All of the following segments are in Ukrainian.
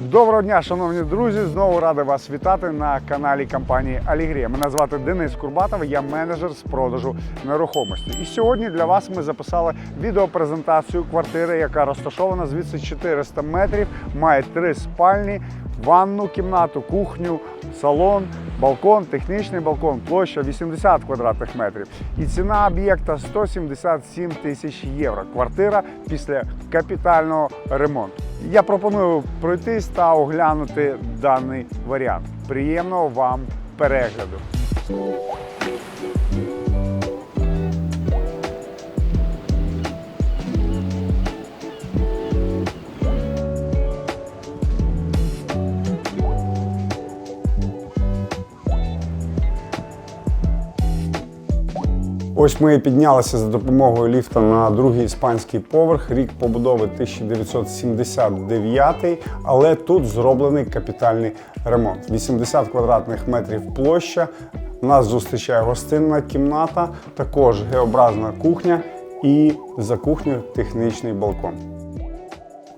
Доброго дня, шановні друзі! Знову радий вас вітати на каналі компанії Алігрія. Мене звати Денис Курбатов, я менеджер з продажу нерухомості. І сьогодні для вас ми записали відеопрезентацію квартири, яка розташована звідси 400 метрів, має три спальні, ванну кімнату, кухню, салон, балкон, технічний балкон, площа 80 квадратних метрів. І ціна об'єкта 177 тисяч євро. Квартира після капітального ремонту. Я пропоную пройтись та оглянути даний варіант. Приємного вам перегляду. Ось ми піднялися за допомогою ліфта на другий іспанський поверх. Рік побудови 1979, але тут зроблений капітальний ремонт. 80 квадратних метрів площа. Нас зустрічає гостинна кімната, також геобразна кухня і за кухнею технічний балкон.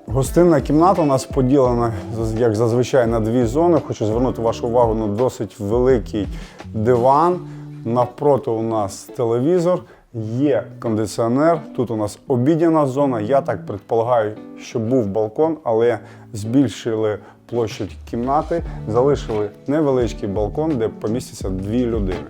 Гостинна кімната у нас поділена, як зазвичай, на дві зони. Хочу звернути вашу увагу на досить великий диван. Навпроти у нас телевізор, є кондиціонер. Тут у нас обідняна зона. Я так предполагаю, що був балкон, але збільшили площу кімнати, залишили невеличкий балкон, де помістяться дві людини.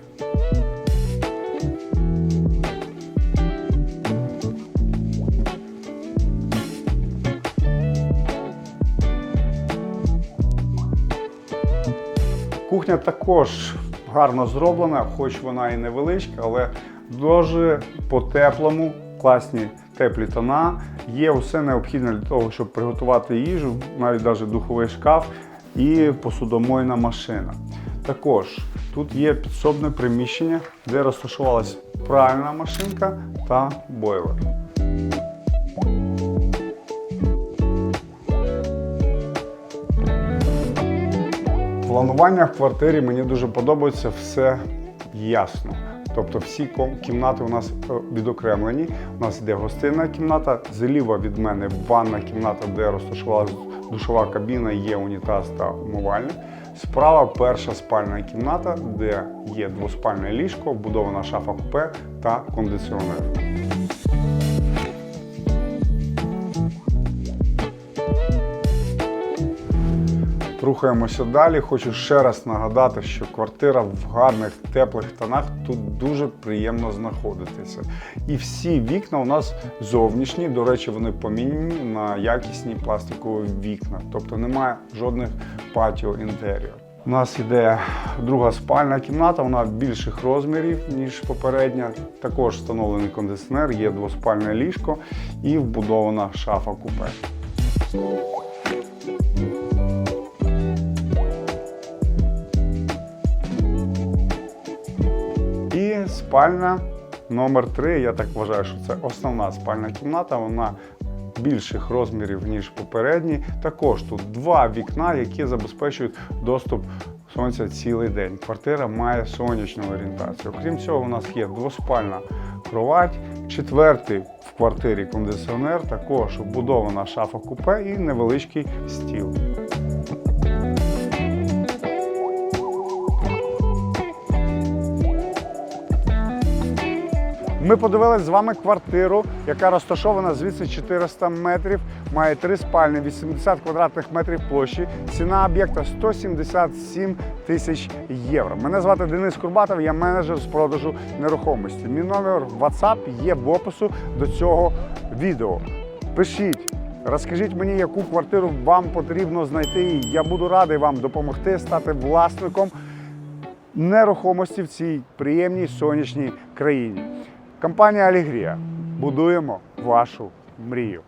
Кухня також гарно зроблена, хоч вона і невеличка, але дуже по-теплому, класні теплі тона. Є все необхідне для того, щоб приготувати їжу, навіть навіть духовий шкаф і посудомойна машина. Також тут є підсобне приміщення, де розташувалась пральна машинка та бойлер. Планування в квартирі мені дуже подобається все ясно. Тобто всі кімнати у нас е, відокремлені. У нас йде гостинна кімната, зліва від мене ванна кімната, де розташувалася душова кабіна, є унітаз та умивальник. Справа перша спальна кімната, де є двоспальне ліжко, вбудована шафа купе та кондиціонер. Рухаємося далі. Хочу ще раз нагадати, що квартира в гарних теплих тонах тут дуже приємно знаходитися. І всі вікна у нас зовнішні. До речі, вони помінені на якісні пластикові вікна, тобто немає жодних патіо інтер'єр. У нас іде друга спальна кімната, вона більших розмірів, ніж попередня. Також встановлений кондиціонер, є двоспальне ліжко і вбудована шафа купе. Спальня номер 3 Я так вважаю, що це основна спальна кімната. Вона більших розмірів, ніж попередні. Також тут два вікна, які забезпечують доступ сонця цілий день. Квартира має сонячну орієнтацію. Окрім цього, у нас є двоспальна кровать, четвертий в квартирі кондиціонер, також вбудована шафа купе і невеличкий стіл. Ми подивилися з вами квартиру, яка розташована звідси 400 метрів, має три спальні, 80 квадратних метрів площі. Ціна об'єкта 177 тисяч євро. Мене звати Денис Курбатов, я менеджер з продажу нерухомості. Мій номер WhatsApp є в опису до цього відео. Пишіть. Розкажіть мені, яку квартиру вам потрібно знайти. Я буду радий вам допомогти стати власником нерухомості в цій приємній сонячній країні. Компанія Алігрія. Будуємо вашу мрію.